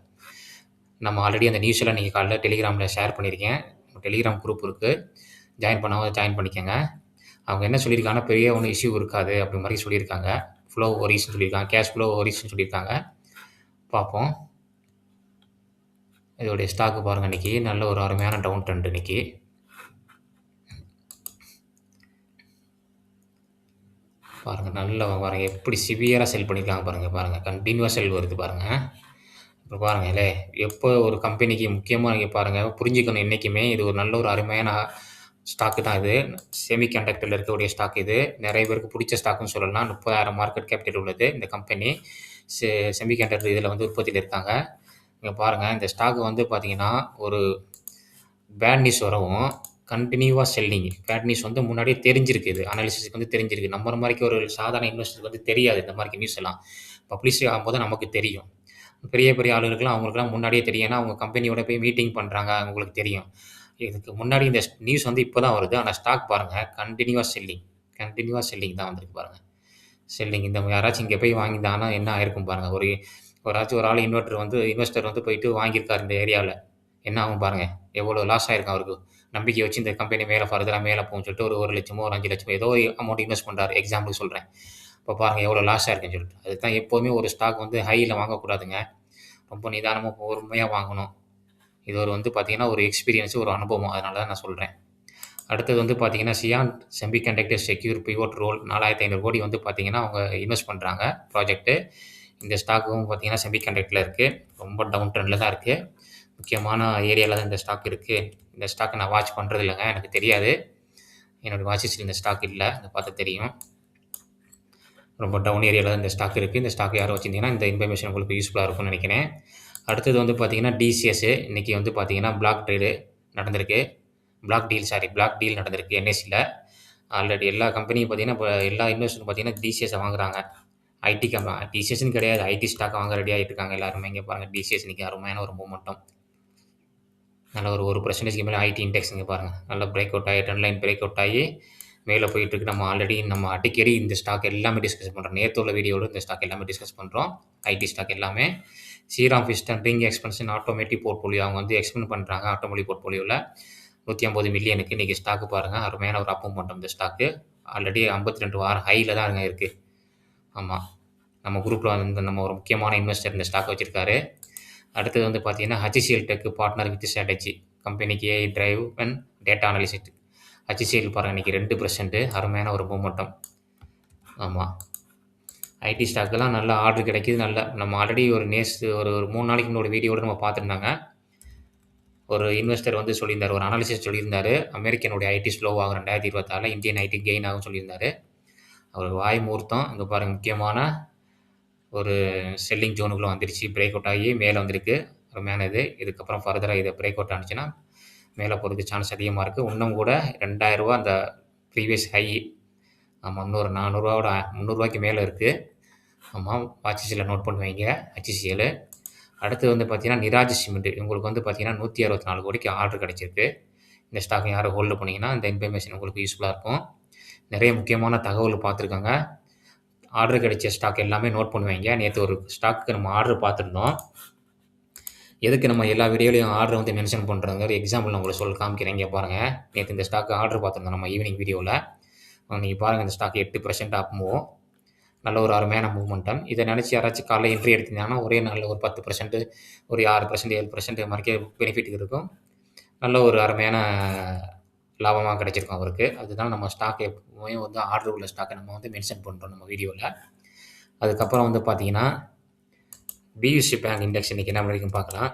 நம்ம ஆல்ரெடி அந்த நியூஸில் நீங்கள் காலைல டெலிகிராமில் ஷேர் பண்ணியிருக்கேன். டெலிகிராம் குரூப் இருக்குது ஜாயின் பண்ணாமல் ஜாயின் பண்ணிக்கோங்க. அவங்க என்ன சொல்லியிருக்காங்கன்னா பெரிய ஒன்றும் இஷ்யூ இருக்காது அப்படி மாதிரி சொல்லியிருக்காங்க. ஃப்ளோ ஒரிஸ்னு சொல்லியிருக்காங்க. கேஷ் ஃப்ளோ ஒரிஸ்னு சொல்லியிருக்காங்க. பார்ப்போம். இதோடைய ஸ்டாக்கு பாருங்கள் இன்றைக்கி நல்ல ஒரு அருமையான டவுன் ட்ரெண்ட் இன்றைக்கி பாருங்கள் நல்லா பாருங்கள் எப்படி சிவியராக செல் பண்ணியிருக்காங்க பாருங்கள் பாருங்கள் கண்டினியூவாக செல் வருது பாருங்கள் இப்போ பாருங்களே எப்போ ஒரு கம்பெனிக்கு முக்கியமாக நீங்கள் பாருங்கள் புரிஞ்சுக்கணும் என்றைக்குமே இது ஒரு நல்ல ஒரு அருமையான ஸ்டாக்கு தான் இது. செமி கண்டக்டரில் இருக்கக்கூடிய ஸ்டாக் இது. நிறைய பேருக்கு பிடிச்ச ஸ்டாக்குன்னு சொல்லலாம். முப்பதாயிரம் மார்க்கெட் கேபிட்டல் உள்ளது இந்த கம்பெனி செ செமி கண்டக்டர் இதில் வந்து உற்பத்தியில் இருக்காங்க. இங்கே பாருங்கள் இந்த ஸ்டாக் வந்து பார்த்தீங்கன்னா ஒரு பேட் நியூஸ் வரவும் கண்டினியூவாக செல்லிங் பேட் நியூஸ் வந்து முன்னாடியே தெரிஞ்சிருக்கு இது. அனாலிசிஸ்க்கு வந்து தெரிஞ்சிருக்கு. நம்ம மாதிரிக்கு ஒரு சாதாரண இன்வெஸ்டருக்கு வந்து தெரியாது இந்த மாதிரி நியூஸ் எல்லாம். பப்ளிஷ் ஆகும்போது நமக்கு தெரியும். பெரிய பெரிய ஆளுகளுக்குலாம் அவங்களுக்குலாம் முன்னாடியே தெரியும். ஏன்னா அவங்க கம்பெனியோட போய் மீட்டிங் பண்ணுறாங்க அவங்களுக்கு தெரியும். இதுக்கு முன்னாடி இந்த நியூஸ் வந்து இப்போ தான் வருது. ஆனால் ஸ்டாக் பாருங்கள் கண்டினியூவாக செல்லிங் கண்டினியூவாக செல்லிங் தான் வந்திருக்கு பாருங்கள் செல்லிங் இந்த யாராச்சும் இங்கே போய் வாங்கியிருந்தாங்கன்னா என்ன ஆயிருக்கும் பாருங்கள் ஒரு ஒராச்சும் ஒரு ஆள் இன்வெர்ட்டர் வந்து இன்வெஸ்டர் வந்து போயிட்டு வாங்கியிருக்காரு இந்த ஏரியாவில் என்ன ஆகும் பாருங்கள் எவ்வளோ லாஸ் ஆயிருக்கும் அவருக்கு. நம்பிக்கை வச்சு இந்த கம்பெனி மேலே ஃபர்தராக மேலே போகும் சொல்லிட்டு ஒரு ஒரு லட்சமோ ஒரு அஞ்சு லட்சமோ ஏதோ அமௌண்ட் இன்வெஸ்ட் பண்ணுறாரு எக்ஸாம்பிள் சொல்கிறேன் இப்போ பாருங்கள் எவ்வளோ லாஸாக இருக்குன்னு சொல்லிட்டு. அதுதான் எப்போவுமே ஒரு ஸ்டாக் வந்து ஹையில் வாங்கக்கூடாதுங்க. ரொம்ப நிதானமாக பொறுமையாக வாங்கணும். இது ஒரு வந்து பார்த்திங்கன்னா ஒரு எக்ஸ்பீரியன்ஸு ஒரு அனுபவம். அதனால தான் நான் சொல்கிறேன் அடுத்தது வந்து பார்த்திங்கன்னா Cyient semiconductor secure pivot role நாலாயிரத்தி ஐநூறு கோடி வந்து பார்த்திங்கன்னா அவங்க இன்வெஸ்ட் பண்ணுறாங்க ப்ராஜெக்ட்டு இந்த ஸ்டாக்கும் பார்த்திங்கன்னா செமி கண்டக்டில் இருக்குது ரொம்ப டவுன் ட்ரெண்டில் தான் இருக்குது முக்கியமான ஏரியாவில் தான் இந்த ஸ்டாக் இருக்குது இந்த ஸ்டாக்கை நான் வாட்ச் பண்ணுறது இல்லைங்க எனக்கு தெரியாது. என்னுடைய வாட்சஸில் இந்த ஸ்டாக் இல்லை அதை பார்த்து தெரியும். ரொம்ப டவுன் ஏரியாவில் தான் இந்த ஸ்டாக் இருக்குது இந்த ஸ்டாக் யாரும் வச்சுருந்தீங்கன்னா இந்த இன்ஃபர்மேஷன் உங்களுக்கு யூஸ்ஃபுல்லாக இருக்கும்னு நினைக்கிறேன். அடுத்தது வந்து பார்த்திங்கன்னா டிசிஎஸ்ஸு இன்றைக்கி வந்து பார்த்திங்கன்னா பிளாக் ட்ரேடு நடந்திருக்கு. Block deal sorry block deal நடந்திருக்கு என்எஸ்சியில் ஆல்ரெடி எல்லா கம்பெனியும் பார்த்திங்கன்னா இப்போ எல்லா இன்வெஸ்டரும் பார்த்திங்கன்னா டிசிஎஸ் வாங்குறாங்க. ஐடி கம்பெனி டிசிஎஸ்னு கிடையாது. ஐடி ஸ்டாக் வாங்க ரெடி ஆகிட்டு இருக்காங்க எல்லாருமே. இங்கே பாருங்கள் டிசிஎஸ் இன்றைக்கி அருமையான ஒரு மூமெண்ட்டும் நல்ல ஒரு ஒரு பர்சன்டேஜ்க்கு மேலே ஐடி இண்டெக்ஸ் இங்கே பாருங்கள் நல்ல பிரேக் அவுட் ஆகி ட்ரெண்ட் லைன் பிரேக் அவுட் ஆகி மேலே போயிட்டுருக்கு. நம்ம ஆல்ரெடி நம்ம அடிக்கடி இந்த ஸ்டாக் எல்லாமே டிஸ்கஸ் பண்ணுறோம் நேற்று உள்ள வீடியோவில் இந்த ஸ்டாக் எல்லாமே டிஸ்கஸ் பண்ணுறோம் ஐடி ஸ்டாக் எல்லாமே. Shriram piston ring expansion automatic portfolio அவங்க வந்து எக்ஸ்பெண்ட் பண்ணுறாங்க ஆட்டோமேட்டிக் போர்ட்ஃபோலியோவில் நூற்றி ஐம்பது மில்லியனுக்கு இன்றைக்கி ஸ்டாக்கு பாருங்கள் அருமையான ஒரு அப்பம் பண்ணுறோம் இந்த ஸ்டாக்கு ஆல்ரெடி ஐம்பத்தி ரெண்டு வாரம் ஹையில் தான் அங்கே இருக்குது ஆமாம் நம்ம குரூப்பில் வந்து நம்ம ஒரு முக்கியமான இன்வெஸ்டர் இந்த ஸ்டாக் வச்சுருக்காரு. அடுத்தது வந்து பார்த்தீங்கன்னா HCL tech partner with strategy கம்பெனிக்கு ஏஐ டிரைவ் அண்ட் டேட்டா அனாலிசிட் ஹச்சிசிஎல் பாருங்கள் இன்றைக்கி ரெண்டு பர்சன்ட்டு அருமையான ஒரு மூமெண்டம் ஆமாம் ஐடி ஸ்டாக்கெல்லாம் நல்ல ஆர்டர் கிடைக்கிது நல்ல நம்ம ஆல்ரெடி ஒரு நேஸ் ஒரு ஒரு மூணு நாளைக்கு முன்னோட வீடியோட நம்ம பார்த்துருந்தாங்க. ஒரு இன்வெஸ்டர் வந்து சொல்லியிருந்தார் ஒரு அனாலிசிஸ் சொல்லியிருந்தார் அமெரிக்கனுடைய ஐடி ஸ்லோ ஆகும் ரெண்டாயிரத்தி இருபத்தாறில் இந்தியன் ஐடி கெயின் ஆகும் சொல்லியிருந்தார். அவர் வாய் முகூர்த்தம் இங்கே பாருங்கள் முக்கியமான ஒரு செல்லிங் ஜோனுக்குள்ளே வந்துருச்சு பிரேக் அவுட் ஆகி மேலே வந்திருக்கு அருமையான இது இதுக்கப்புறம் ஃபர்தராக இதை பிரேக் அவுட் ஆனிச்சுன்னா மேலே போகிறதுக்கு சான்ஸ் அதிகமாக இருக்குது இன்னும் கூட ரெண்டாயிரரூவா அந்த ப்ரீவியஸ் ஹை ஆமாம் இன்னொரு நானூறுரூவாவோட முந்நூறுரூவாய்க்கு மேலே இருக்குது ஆமாம் ஹச்சிசியில் நோட் பண்ணி வைங்க. ஹச்சிசிஎல் அடுத்து வந்து பார்த்தீங்கன்னா நிராஜ் சிமெண்ட் உங்களுக்கு வந்து பார்த்தீங்கன்னா நூற்றி அறுபத்தி நாலு கோடிக்கு ஆர்டர் கிடச்சிருக்கு. இந்த ஸ்டாக் யாரும் ஹோல்டு பண்ணிங்கன்னா இந்த இன்ஃபர்மேஷன் உங்களுக்கு யூஸ்ஃபுல்லாக இருக்கும். நிறைய முக்கியமான தகவல் பார்த்துருக்காங்க. ஆர்டர் கிடைச்ச ஸ்டாக் எல்லாமே நோட் பண்ணுவாங்க நேற்று ஒரு ஸ்டாக்கு நம்ம ஆர்டர் பார்த்துருந்தோம். எதுக்கு நம்ம எல்லா வீடியோலையும் ஆர்டர் வந்து மென்ஷன் பண்ணுறாங்க ஒரு எக்ஸாம்பிள் நான் உங்களுக்கு சொல்ல காமிக்கிறேன். இங்கே பாருங்கள் நேற்று இந்த ஸ்டாக்கு ஆர்டர் பார்த்துருந்தோம் நம்ம ஈவினிங் வீடியோவில் நீங்கள் பாருங்கள் இந்த ஸ்டாக் எட்டு பர்சன்ட் ஆகும்போது நல்ல ஒரு அருமையான மூவ்மெண்ட்டம் இதை நினச்சி யாராச்சும் காலைல என்ட்ரி எடுத்திருந்தாங்கன்னா ஒரே நாளில் ஒரு பத்து பர்சன்ட் ஒரு ஆறு பர்சன்ட் ஏழு பர்சன்ட் மாதிரிக்கே பெனிஃபிட் இருக்கும். நல்ல ஒரு அருமையான லாபமாக கிடச்சிருக்கும் அவருக்கு. அதுதான் நம்ம ஸ்டாக் எப்பவுமே வந்து ஆர்டர் உள்ள ஸ்டாக்கை நம்ம வந்து மென்ஷன் பண்ணுறோம் நம்ம வீடியோவில் அதுக்கப்புறம் வந்து பார்த்தீங்கன்னா பியூசி பேங்க் இண்டெக்ஸ் இன்றைக்கி என்ன வரைக்கும் பார்க்கலாம்?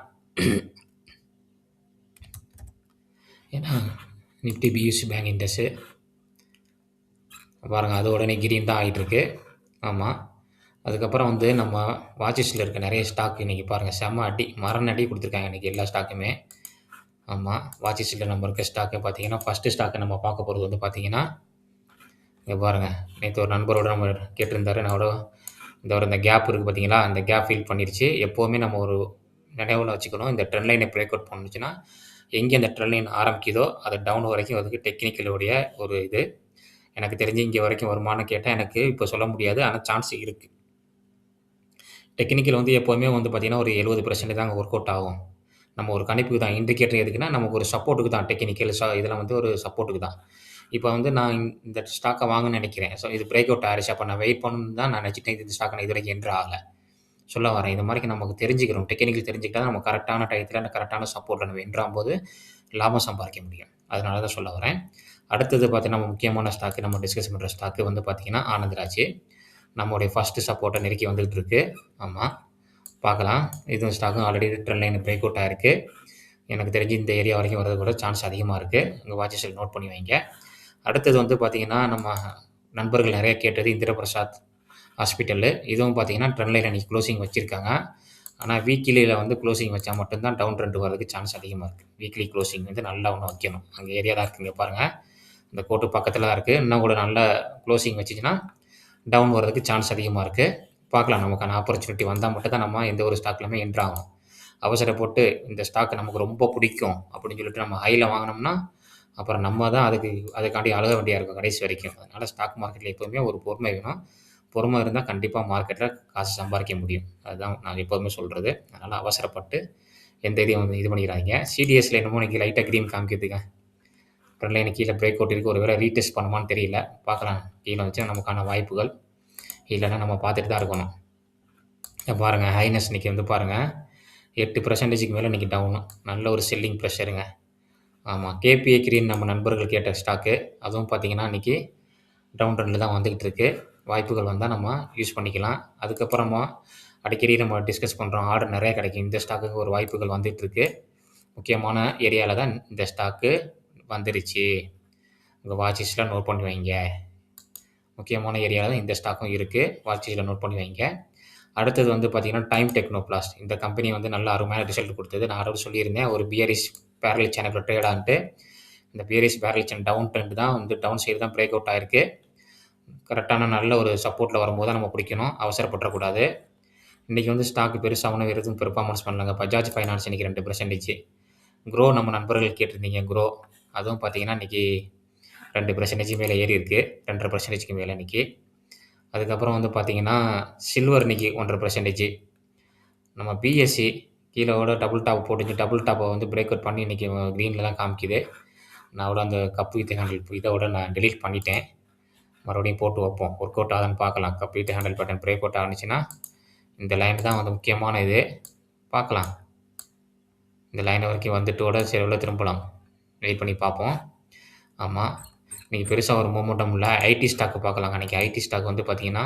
ஏன்னா நிஃப்டி பியூசி பேங்க் இண்டெக்ஸு பாருங்கள் அது உடனே கிரீன் தான் ஆகிட்டுருக்கு ஆமாம் அதுக்கப்புறம் வந்து நம்ம வாட்சஸில் இருக்க நிறைய ஸ்டாக் இன்றைக்கி பாருங்கள் செம்ம அடி மரண அடி கொடுத்துருக்காங்க இன்றைக்கி எல்லா ஸ்டாக்குமே ஆமாம் வாட்சஸில் நம்ம இருக்க ஸ்டாக்கு பார்த்தீங்கன்னா ஃபஸ்ட்டு ஸ்டாக்கை நம்ம பார்க்க போகிறது வந்து பார்த்தீங்கன்னா இங்கே பாருங்கள் நேற்று ஒரு நண்பரோட நம்ம கேட்டிருந்தாரு என்னோட இந்த ஒரு இந்த கேப் இருக்குது பார்த்தீங்களா அந்த கேப் ஃபீல் பண்ணிருச்சு. எப்போவுமே நம்ம ஒரு நினைவில் வச்சுக்கணும். இந்த ட்ரெண்ட் லைனை பிரேக் அவுட் பண்ணுச்சுன்னா எங்கே அந்த ட்ரெண்ட் லைன் ஆரம்பிக்குதோ அது டவுன் வரைக்கும் அதுக்கு டெக்னிக்கலுடைய ஒரு இது. எனக்கு தெரிஞ்சு இங்கே வரைக்கும் வருமானம் கேட்டால் எனக்கு இப்போ சொல்ல முடியாது. ஆனால் சான்ஸ் இருக்குது டெக்னிக்கல் வந்து எப்போவுமே வந்து பார்த்திங்கன்னா ஒரு எழுபது பர்சன்ட் தாங்க ஒர்க் அவுட் ஆகும். நம்ம ஒரு கணிப்புக்கு தான் இண்டிகேட்டர் எதுக்குன்னா நமக்கு ஒரு சப்போர்ட்டுக்கு தான். டெக்னிக்கல் இதெல்லாம் வந்து ஒரு சப்போர்ட்டுக்கு தான். இப்போ வந்து நான் இந்த ஸ்டாக்கை வாங்கன்னு நினைக்கிறேன். ஸோ இது பிரேக் அவுட் ஆயிடுச்சு அப்போ நான் வெயிட் பண்ணணும்னு தான் நான் நினச்சிட்டேன் இந்த ஸ்டாக்கை நான் இது வரைக்கும் என்ற ஆகலை. சொல்ல வரேன். இது மாதிரி நமக்கு தெரிஞ்சுக்கிறோம் டெக்னிக்கல் தெரிஞ்சுக்கிட்டா நம்ம கரெக்டான டயத்தில் கரெக்டான சப்போர்ட்டில் நம்ம என்றாம் போது லாபம் சம்பாதிக்க முடியும். அதனால தான் சொல்ல வரேன். அடுத்தது பார்த்தீங்கன்னா நம்ம முக்கியமான ஸ்டாக்கு நம்ம டிஸ்கஸ் பண்ணுற ஸ்டாக்கு வந்து பார்த்திங்கன்னா ஆனந்தராஜ். நம்மளுடைய ஃபஸ்ட்டு சப்போர்ட்டை நெருக்கி வந்துகிட்டு இருக்கு. ஆமாம் பார்க்கலாம் இது ஸ்டாக்கும் already trend line break out ஆயிருக்கு. எனக்கு தெரிஞ்சு இந்த ஏரியா வரைக்கும் வரது கூட சான்ஸ் அதிகமாக இருக்குது உங்கள் வாட்சஸில் நோட் பண்ணி வைங்க. அடுத்தது வந்து பார்த்திங்கன்னா நம்ம நண்பர்கள் நிறைய கேட்டது இந்திர பிரசாத் ஹாஸ்பிட்டலு. இதுவும் பார்த்திங்கன்னா ட்ரெண்ட் லைன் அன்றைக்கி க்ளோசிங் வச்சுருக்காங்க. ஆனால் வீக்லியில் வந்து க்ளோசிங் வச்சால் மட்டும்தான் டவுன் ட்ரெண்ட் வரதுக்கு சான்ஸ் அதிகமாக இருக்குது வீக்லி க்ளோசிங் வந்து நல்லா ஒன்று வைக்கணும். அங்கே ஏரியா தான் இருக்குங்க பாருங்கள் இந்த கோட்டு பக்கத்தில் தான் இருக்குது இன்னும் கூட நல்ல க்ளோசிங் வச்சுச்சுன்னா டவுன் வரதுக்கு சான்ஸ் அதிகமாக இருக்குது பார்க்கலாம் நமக்கான ஆப்பர்ச்சுனிட்டி வந்தால் மட்டும் தான் நம்ம எந்த ஒரு ஸ்டாக்லையுமே என்ட்ராகும் அவசரப்பட்டு இந்த ஸ்டாக் நமக்கு ரொம்ப பிடிக்கும் அப்படின்னு சொல்லிட்டு நம்ம ஹையில் வாங்கினோம்னா அப்புறம் நம்ம தான் அதுக்கு அதுக்காண்டி அழுக வேண்டியா இருக்கும் கடைசி வரைக்கும். அதனால் ஸ்டாக் மார்க்கெட்டில் எப்போவுமே ஒரு பொறுமை வேணும். பொறுமை இருந்தால் கண்டிப்பாக மார்க்கெட்டில் காசு சம்பாதிக்க முடியும். அதுதான் நான் எப்போதுமே சொல்கிறது அதனால் அவசரப்பட்டு எந்த இதையும் வந்து இது பண்ணிக்கிறாங்க சிடிஎஸில் என்னமோ இன்றைக்கி லைட்டாக க்ரீன் காமிக்கிறதுங்க ஃப்ரெண்ட்ல எனக்கு கீழே பிரேக் அவுட் இருக்குது ஒரு வேளை ரீடெஸ்ட் பண்ணுமான்னு தெரியல. பார்க்கலாம். கீழே வச்சு நமக்கான வாய்ப்புகள். இல்லைன்னா நம்ம பார்த்துட்டு தான் இருக்கணும். பாருங்கள் ஹைனஸ் இன்றைக்கி வந்து பாருங்கள் எட்டு பர்சன்டேஜுக்கு மேலே இன்றைக்கி டவுனு நல்ல ஒரு செல்லிங் ப்ரெஷருங்க ஆமாம் கேபிஏ கிரீன் நம்ம நண்பர்கள் கேட்ட ஸ்டாக்கு அதுவும் பார்த்தீங்கன்னா இன்றைக்கி டவுன் ட்ரெண்டில் தான் வந்துக்கிட்டு இருக்கு. வாய்ப்புகள் வந்தால் நம்ம யூஸ் பண்ணிக்கலாம். அதுக்கப்புறமா அடிக்கடி நம்ம டிஸ்கஸ் பண்ணுறோம் ஆர்டர் நிறைய கிடைக்கும். இந்த ஸ்டாக்குக்கு ஒரு வாய்ப்புகள் வந்துகிட்ருக்கு முக்கியமான ஏரியாவில் தான் இந்த ஸ்டாக்கு வந்துருச்சு. உங்கள் வாட்சிஸில் நோட் பண்ணி வைங்க. முக்கியமான ஏரியாவில் தான் இந்த ஸ்டாக்கும் இருக்குது வாட்சிஸில் நோட் பண்ணி வைங்க. அடுத்தது வந்து பார்த்திங்கன்னா டைம் டெக்னோபிளாஸ்ட் இந்த கம்பெனி வந்து நல்ல அருமையான ரிசல்ட் கொடுத்தது. நான் ஆல்ரெடி சொல்லியிருந்தேன். ஒரு பியரிஸ் பேரல் சேனலில் ட்ரேட் ஆகிட்டு இந்த PRS parallel channel down trend தான் வந்து டவுன் சைடு தான் பிரேக் அவுட் ஆயிருக்கு. கரெக்டான நல்ல ஒரு சப்போர்ட்டில் வரும்போது தான் நம்ம பிடிக்கணும். அவசரப்பட்டுறக்கூடாது. இன்றைக்கி வந்து ஸ்டாக் பெருசாக எதுவும் பெர்ஃபார்மன்ஸ் பண்ணலாங்க. பஜாஜ் ஃபைனான்ஸ் இன்றைக்கி ரெண்டு பர்சன்டேஜ் க்ரோ நம்ம நண்பர்கள் கேட்டிருந்தீங்க க்ரோ அதுவும் பார்த்தீங்கன்னா இன்றைக்கி ரெண்டு பர்சன்டேஜ் மேலே ஏறி இருக்குது ரெண்டரை பர்சன்டேஜ்க்கு மேலே இன்றைக்கி அதுக்கப்புறம் வந்து பார்த்திங்கன்னா சில்வர் இன்றைக்கி ஒன்றரை பர்சன்டேஜ் நம்ம பிஎஸ்சி கீழோட டபுள் டாப் போட்டுச்சு டபுள் டாப்பை வந்து பிரேக் அவுட் பண்ணி இன்றைக்கி க்ரீனில் தான் காமிக்குது. நான் விட அந்த கப்பு வித்து ஹேண்டில் இதோட நான் டெலீட் பண்ணிட்டேன். மறுபடியும் போட்டு வைப்போம். ஒர்க் அவுட் ஆகுதுன்னு பார்க்கலாம். Cup with handle pattern break out ஆனிச்சுன்னா இந்த லைன் தான் வந்து முக்கியமான இது. பார்க்கலாம். இந்த லைன் வரைக்கும் வந்துட்டோட சரி உள்ள திரும்பலாம். வெயிட் பண்ணி பார்ப்போம். ஆமாம் இன்றைக்கி பெருசாக ஒரு மூமெண்டம் இல்லை. ஐடி ஸ்டாக்கு பார்க்கலாங்க. இன்றைக்கி ஐடி ஸ்டாக் வந்து பார்த்திங்கன்னா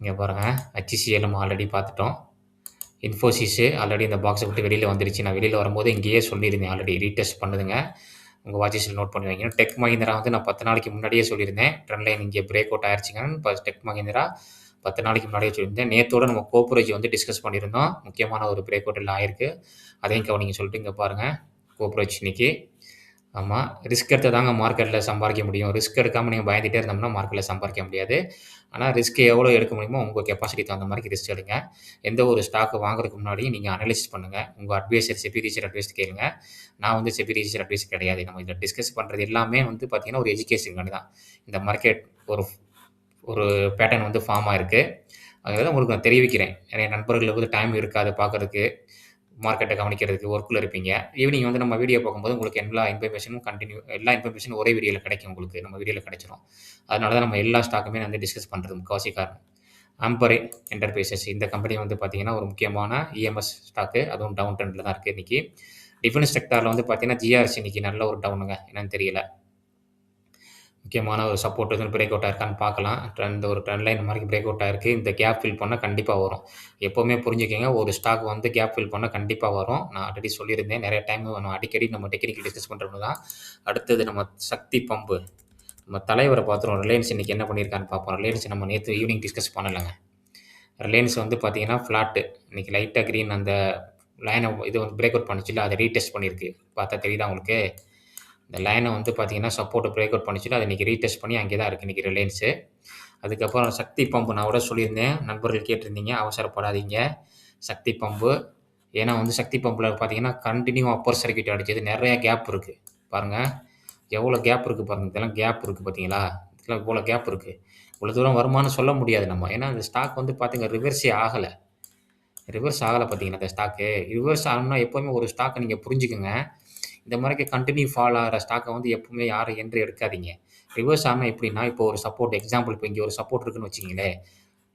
இங்கே பாருங்கள் ஹச்சிசிஎல் நம்ம ஆல்ரெடி பார்த்துட்டோம். இன்ஃபோசிஸு ஆல்ரெடி இந்த பாக்ஸை விட்டு வெளியில் வந்துருச்சு. நான் வெளியில் வரும்போது இங்கேயே சொல்லியிருந்தேன் ஆல்ரெடி ரீடெஸ்ட் பண்ணுதுங்க. உங்கள் வாட்சஸில் நோட் பண்ணி வைங்க. டெக் மஹிந்திரா வந்து நான் பத்து நாளைக்கு முன்னாடியே சொல்லியிருந்தேன். ட்ரெண்ட் லைன் இங்கே பிரேக் அவுட் ஆயிடுச்சுங்கன்னு இப்போ டெக் மஹிந்திரா பத்து நாளைக்கு முன்னாடியே சொல்லியிருந்தேன். நேற்றோட நம்ம கோப்ரேஜ் வந்து டிஸ்கஸ் பண்ணியிருந்தோம். முக்கியமான ஒரு பிரேக் அவுட் எல்லாம் ஆயிருக்கு. அதையும் கவனிங்க சொல்லிட்டு இங்கே பாருங்கள் கோப்ரேஜ் இன்னைக்கு ஆமாம் ரிஸ்க் எடுத்து தாங்க மார்க்கெட்டில் சம்பாதிக்க முடியும். ரிஸ்க் எடுக்காமல் நீங்கள் பயந்துகிட்டே இருந்தோம்னா மார்க்கெட்டில் சம்பாதிக்க முடியாது. ஆனால் ரிஸ்க் எவ்வளோ எடுக்க முடியுமோ உங்கள் கெப்பாசிட்டி தகுந்த மாதிரி ரிஸ்க் எடுங்க. எந்த ஒரு ஸ்டாக் வாங்குறதுக்கு முன்னாடி நீங்கள் அனலைஸ் பண்ணுங்கள் உங்கள் அட்வைசர் செபி ரீச்சர் அட்வைஸ் கேளுங்க. நான் வந்து செபி ரீச்சர் அட்வைஸ் கிடையாது. நம்ம இதில் டிஸ்கஸ் பண்ணுறது எல்லாமே வந்து பார்த்திங்கன்னா ஒரு எஜுகேஷன் தான். இந்த மார்க்கெட் ஒரு ஒரு பேட்டர்ன் வந்து ஃபார்ம் ஆயிருக்கு அதனால உங்களுக்கு நான் தெரிவிக்கிறேன். நிறைய நண்பர்களுக்கு வந்து டைம் இருக்காது பார்க்குறதுக்கு. மார்க்கெட்டை கவனிக்கிறதுக்கு ஒர்க்கில் இருப்பீங்க. ஈவினிங் வந்து நம்ம வீடியோ பார்க்கும்போது உங்களுக்கு எல்லா இன்ஃபர்மேஷனும் கண்டினியூ எல்லா இன்ஃபர்மேஷனும் ஒரே வீடியோவில் கிடைக்கும் உங்களுக்கு. நம்ம வீடியோவில் கிடைச்சிரும். அதனால தான் நம்ம எல்லா ஸ்டாக்குமே வந்து டிஸ்கஸ் பண்ணுறது முக்கால்வாசி காரணம். அம்பரே என்டர்பிரைசஸ் இந்த கம்பெனி வந்து பார்த்திங்கன்னா ஒரு முக்கியமான இஎம்எஸ் ஸ்டாக்கு அதுவும் டவுன் ட்ரெண்டில் தான் இருக்குது இன்றைக்கி டிஃபென்ஸ் செக்டாரில் வந்து பார்த்தீங்கன்னா ஜிஆர்சி இன்றைக்கி நல்ல ஒரு டவுனுங்க என்னன்னு தெரியல. முக்கியமான ஒரு சப்போர்ட் எதுவும் பிரேக் அவுட் ஆயிருக்கான்னு பார்க்கலாம். ட்ரெண்ட் ஒரு ட்ரெண்ட் லைன் மாரி பிரேக் அவுட் ஆயிருக்கு. இந்த கேப் ஃபில் பண்ணால் கண்டிப்பாக வரும். எப்போவுமே புரிஞ்சுக்கோங்க ஒரு ஸ்டாக் வந்து கேப் ஃபில் பண்ணால் கண்டிப்பாக வரும். நான் ஆல்ரெடி சொல்லியிருந்தேன். நிறைய டைம் நம்ம அடிக்கடி நம்ம டெக்னிக்கல் டிஸ்கஸ் பண்ணுறது தான். அடுத்தது நம்ம சக்தி பம்பு. நம்ம தலைவரை பார்த்துருவோம். ரிலையன்ஸ் இன்னைக்கு என்ன பண்ணியிருக்கான்னு பார்ப்போம். ரிலையன்ஸ் நம்ம நேற்று ஈவினிங் டிஸ்கஸ் பண்ணலங்க. ரிலையன்ஸ் வந்து பார்த்தீங்கன்னா, ஃப்ளாட்டு. இன்னைக்கு லைட்டாக க்ரீன் அந்த லைனை இது வந்து பிரேக் அவுட் பண்ணுச்சுல்ல, அதை ரீடெஸ்ட் பண்ணியிருக்கு. பார்த்தா தெரியுதா உங்களுக்கு? இந்த லைனை வந்து பார்த்தீங்கன்னா, சப்போர்ட் பிரேக் அவுட் பண்ணிச்சுட்டு அதை இன்னைக்கு ரீடெஸ்ட் பண்ணி அங்கே தான் இருக்குது இன்னைக்கு ரிலையன்ஸு. அதுக்கப்புறம் சக்தி பம்பு நான் கூட சொல்லியிருந்தேன். நண்பர்கள் கேட்டிருந்தீங்க. அவசரப்படாதீங்க. சக்தி பம்பு. ஏன்னா வந்து சக்தி பம்பில் பார்த்தீங்கன்னா, கண்டினியூ அப்பர் சர்க்கியூட் அடிச்சது. நிறைய கேப் இருக்குது பாருங்கள் எவ்வளோ கேப் இருக்குது பாருங்கள் இதெல்லாம் கேப் இருக்குது பார்த்தீங்களா? இதெல்லாம் இவ்வளோ கேப் இருக்குது இவ்வளோ தூரம் வருமானம் சொல்ல முடியாது நம்ம. ஏன்னா, இந்த ஸ்டாக் வந்து பார்த்திங்க ரிவர்ஸே ஆகலை ரிவர்ஸ் ஆகலை பார்த்தீங்கன்னா இந்த ஸ்டாக்கு. ரிவர்ஸ் ஆகணும்னா எப்போவுமே ஒரு ஸ்டாக்கை நீங்கள் புரிஞ்சுக்கோங்க இந்த மாரிக்கு கண்டினியூ ஃபால் ஆகிற ஸ்டாக்கை வந்து எப்பவுமே யாரும் என்ட்ரி எடுக்காதீங்க. ரிவர்ஸ் ஆனால் எப்படின்னா, இப்போ ஒரு சப்போர்ட் எக்ஸாம்பிள் இப்போ இங்கே ஒரு சப்போர்ட் இருக்குன்னு வச்சிங்களேன்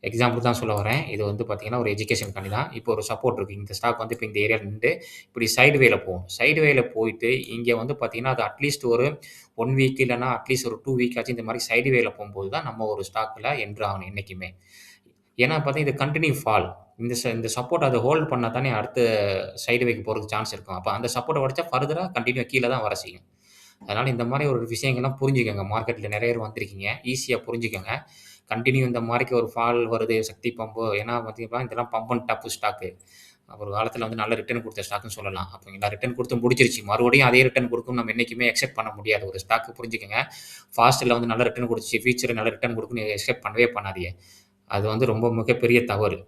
எக்ஸாம்பிள் தான் சொல்ல வரேன். இது வந்து பார்த்தீங்கன்னா, ஒரு எஜுகேஷனுக்காண்டி தான். இப்போ ஒரு சப்போர்ட் இருக்குது இந்த ஸ்டாக் வந்து இப்போ இந்த ஏரியாவில் நின்று இப்படி சைடு வேல போகும். சைடு வேல போயிட்டு இங்கே வந்து பார்த்தீங்கன்னா, அது அட்லீஸ்ட் ஒரு ஒன் வீக் இல்லைன்னா அட்லீஸ்ட் ஒரு டூ வீக் ஆச்சு இந்த மாதிரி சைடு வேல போகும்போது தான் நம்ம ஒரு ஸ்டாக்கில் என்ட்ரு ஆகணும் என்றைக்குமே ஏன்னா பார்த்தா இது கண்டினியூ ஃபால். இந்த ச இந்த சப்போர்ட் அதை ஹோல்ட் பண்ணால் தானே அடுத்த சைடு வைக்க போகிறதுக்கு சான்ஸ் இருக்கும். அப்போ அந்த சப்போர்ட்டை உடச்சா ஃபர்தராக கண்டினியூ கீழே தான் வர செய்யும். அதனால் இந்த மாதிரி ஒரு விஷயங்கள்லாம் புரிஞ்சுக்கோங்க மார்க்கெட்டில் நிறைய பேர் வந்திருக்கீங்க. ஈஸியாக புரிஞ்சுக்கங்க. கண்டினியூ இந்த மாதிரிக்கு ஒரு ஃபால் வருது. சக்தி பம்பு ஏன்னா பார்த்தீங்கன்னா, இதெல்லாம் பம்ப் அண்ட் டப்பு ஸ்டாக்கு. ஒரு காலத்தில் வந்து நல்ல ரிட்டர்ன் கொடுத்த ஸ்டாக்னு சொல்லலாம். அப்ப ரிட்டர்ன் கொடுத்து முடிஞ்சிருச்சு. மறுபடியும் அதே ரிட்டர்ன் கொடுக்கும் நம்ம என்றைக்குமே எக்ஸெப்ட் பண்ண முடியாது. ஒரு ஸ்டாக்கு புரிஞ்சுக்கோங்க ஃபாஸ்ட்டில் வந்து நல்ல ரிட்டர்ன் கொடுத்துச்சு ஃபியூச்சர்ல நல்ல ரிட்டர்ன் குடுக்கும்னு எக்ஸெப்ட் பண்ணவே பண்ணாதீங்க. அது வந்து ரொம்ப மிகப்பெரிய தவறு.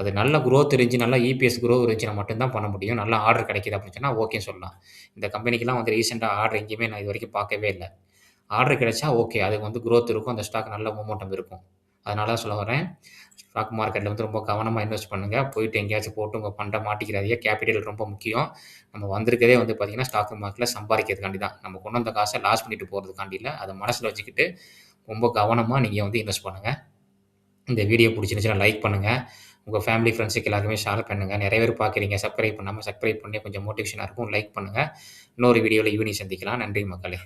அது நல்ல குரோத் இருந்துச்சு, நல்லா இபிஎஸ் குரோத் இருந்துச்சுனா மட்டும்தான் பண்ண முடியும். நல்லா ஆர்டர் கிடைக்கிது அப்படின்னு சொன்னால் ஓகேன்னு சொல்லலாம். இந்த கம்பெனிக்கெல்லாம் வந்து ரீசெண்டாக ஆர்டர் எங்கேயுமே நான் இது வரைக்கும் பார்க்கவே இல்லை ஆர்டர் கிடைச்சா ஓகே. அதுக்கு வந்து குரோத் இருக்கும். அந்த ஸ்டாக் நல்ல மூமெண்டம் இருக்கும். அதனால தான் சொல்ல வரேன். ஸ்டாக் மார்க்கெட்டில் வந்து ரொம்ப கவனமாக இன்வெஸ்ட் பண்ணுங்க. போயிட்டு எங்கேயாச்சும் போட்டு உங்கள் ஃபண்ட மாட்டிக்கிறாதீங்க. கேப்பிட்டல் ரொம்ப முக்கியம். நம்ம வந்திருக்கதே வந்து பார்த்தீங்கன்னா, ஸ்டாக் மார்க்கெட்டில் சம்பாதிக்கிறதுக்காண்டி தான். நம்ம கொண்டு வந்த காசை லாஸ் பண்ணிட்டு போகிறதுக்காண்டி இல்லை அத மனசில் வச்சுக்கிட்டு ரொம்ப கவனமாக நீங்கள் வந்து இன்வெஸ்ட் பண்ணுங்கள் இந்த வீடியோ புடிச்சிருந்துச்சுன்னா லைக் பண்ணுங்கள் உங்கள் ஃபேமிலி, ஃப்ரெண்ட்ஸுக்கு எல்லாருமே ஷேர் பண்ணுங்க. நிறைய பேர் பார்க்குறீங்க. சப்ஸ்கிரைப் பண்ணாமல் சப்ஸ்கிரைப் பண்ணி கொஞ்சம் மோட்டிவேஷனாக இருக்கும். லைக் பண்ணுங்கள் இன்னொரு வீடியோவில் ஈவினிங் சந்திக்கலாம். நன்றி மக்களே!